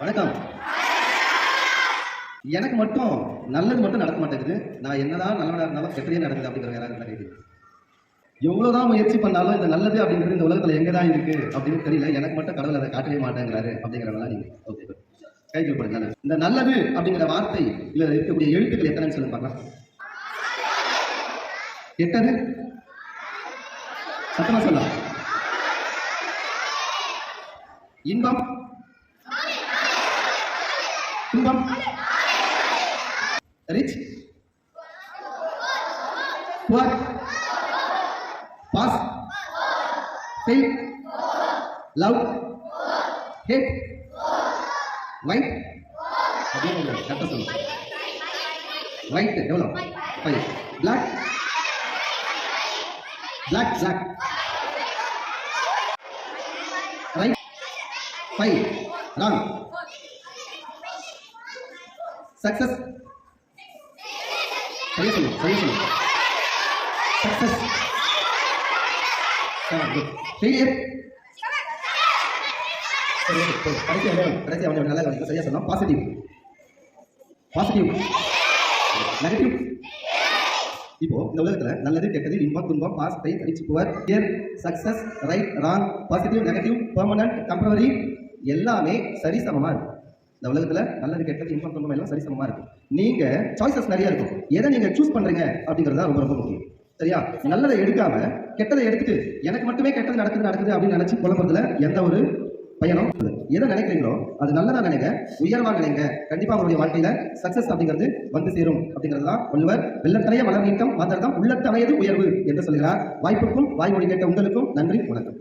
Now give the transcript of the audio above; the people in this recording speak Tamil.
வணக்கம். எனக்கு மட்டும் நல்லது மட்டும் நடக்க மாட்டேங்குது. நான் என்னதான் நல்லதாக இருந்தாலும் கெட்டதே நடக்குது அப்படிங்கிற யாராவது கிடையாது எவ்வளோதான் முயற்சி பண்ணாலும் இந்த நல்லது அப்படிங்கிறது இந்த உலகத்தில் எங்கே தான் இருக்கு அப்படின்னு தெரியல. எனக்கு மட்டும் கடவுள் அதை காட்டவே மாட்டேங்கிறாரு அப்படிங்கிறதெல்லாம் நீங்கள் ஓகே கைகள் போடுங்க. இந்த நல்லது அப்படிங்கிற வார்த்தை இல்லை இருக்கக்கூடிய எழுத்துக்கள் எத்தனைன்னு சொல்லுங்க பார்க்கலாம் கெட்டது சத்தமாக சொல்லலாம் இன்பம்? துன்பம் rich poor pass fail love hate white அப்படின்னு கரெக்டாக சொல்லுங்க ஒயிட் எவ்வளோ five black black black right five wrong success சரியா சொல்லுங்க சரியா சொல்லுங்க சக்சஸ் ஃபெயிலியர் சரி ஓகே போதும். கடைசி அவன் கடைசி அவன் நல்லா கவனிக்க சரியா சொன்னா பாசிட்டிவ் பாசிட்டிவ் நெகட்டிவ் இப்போ இந்த உலகத்துல நல்லது கெட்டது இன்பம் துன்பம் pass time rich poor gear success right wrong positive negative permanent temporary எல்லாமே சரிசமமாக இருக்கும் இந்த உலகத்துல நல்லது கெட்டது இன்பம் துன்பம் எல்லாம் சரிசமமா இருக்கும். நீங்க சாய்ஸஸ் நிறைய இருக்கும். எதை நீங்க சூஸ் பண்றீங்க அப்படிங்கிறது தான் ரொம்ப ரொம்ப முக்கியம். சரியா? நல்லதை எடுக்காம கெட்டதை எடுத்துட்டு எனக்கு மட்டுமே கெட்டது நடக்குது நடக்குது அப்படின்னு நினைச்சு குழம்புறதுல எந்த ஒரு பயணம் எதை நினைக்கிறீங்களோ அது நல்லதா நினைங்க உயர்வா நினைங்க. கண்டிப்பா உங்களுடைய வாழ்க்கையில சக்சஸ் அப்படிங்கிறது வந்து சேரும் அப்படிங்கிறது தான் வள்ளுவர் வெள்ளத்தனைய மலர் நீட்டம் மாத்திரம் உள்ளத்தனையது உயர்வு என்று சொல்கிறார். வாய்ப்புக்கும் வாய்மொழி கேட்ட உங்களுக்கும் நன்றி வணக்கம்.